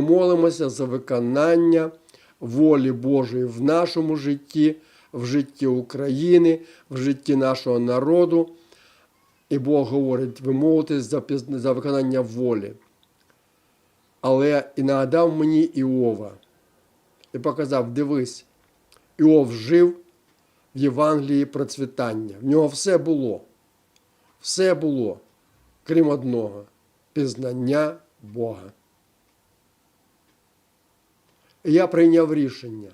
Молимося за виконання волі Божої в нашому житті, в житті України, в житті нашого народу. І Бог говорить, ви молитесь за, за виконання волі. Але і нагадав мені Іова і показав: дивись, Іов жив в Євангелії процвітання. В нього все було. Все було, крім одного пізнання Бога. Я прийняв рішення,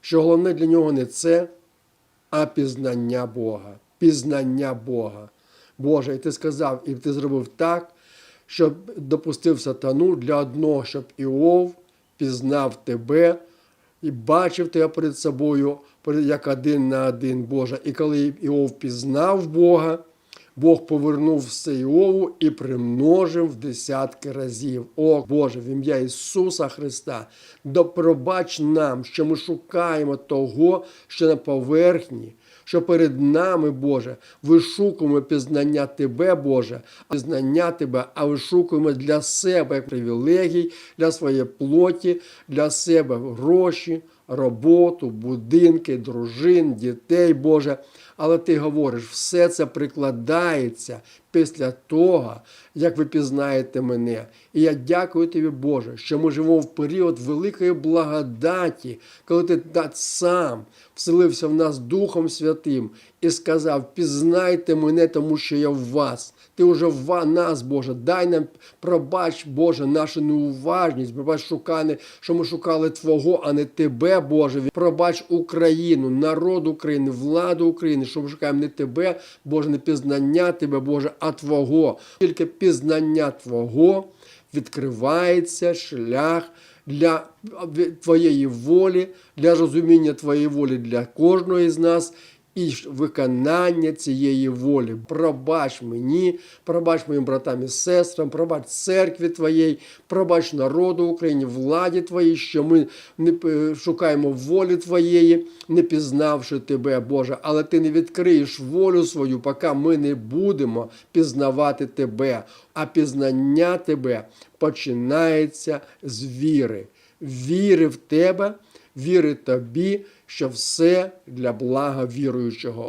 що головне для нього не це, а пізнання Бога. Пізнання Бога. Боже, і ти сказав, і ти зробив так, щоб допустив сатану для одного, щоб Іов пізнав тебе і бачив тебе перед собою як один на один, Боже. І коли Іов пізнав Бога, Бог повернув все Іову і примножив в десятки разів. О Боже, в ім'я Ісуса Христа, допробач нам, що ми шукаємо того, що на поверхні, що перед нами, Боже, вишукуємо пізнання Тебе, Боже, пізнання Тебе, а вишукуємо для себе привілегій, для своєї плоті, для себе гроші, роботу, будинки, дружин, дітей, Боже. Але ти говориш, все це прикладається після того, як ви пізнаєте мене. І я дякую тобі, Боже, що ми живемо в період великої благодаті, коли ти сам вселився в нас Духом Святим і сказав: пізнайте мене, тому що я в вас. Ти вже в нас, Боже, дай нам пробач, Боже, нашу неуважність, пробач шукане, що ми шукали Твого, а не Тебе, Боже. Пробач Україну, народ України, владу України, що ми шукаємо не Тебе, Боже, не пізнання Тебе, Боже, а Твого. Тільки пізнання Твого відкривається шлях для Твоєї волі, для розуміння Твоєї волі для кожного із нас і виконання цієї волі. Пробач мені, пробач моїм братам і сестрам, пробач церкві Твоєї, пробач народу України, владі Твоїй, що ми не шукаємо волі Твоєї, не пізнавши Тебе, Боже, але Ти не відкриєш волю свою, поки ми не будемо пізнавати Тебе. А пізнання Тебе починається з віри. Віри в Тебе, віри тобі, що все для блага віруючого.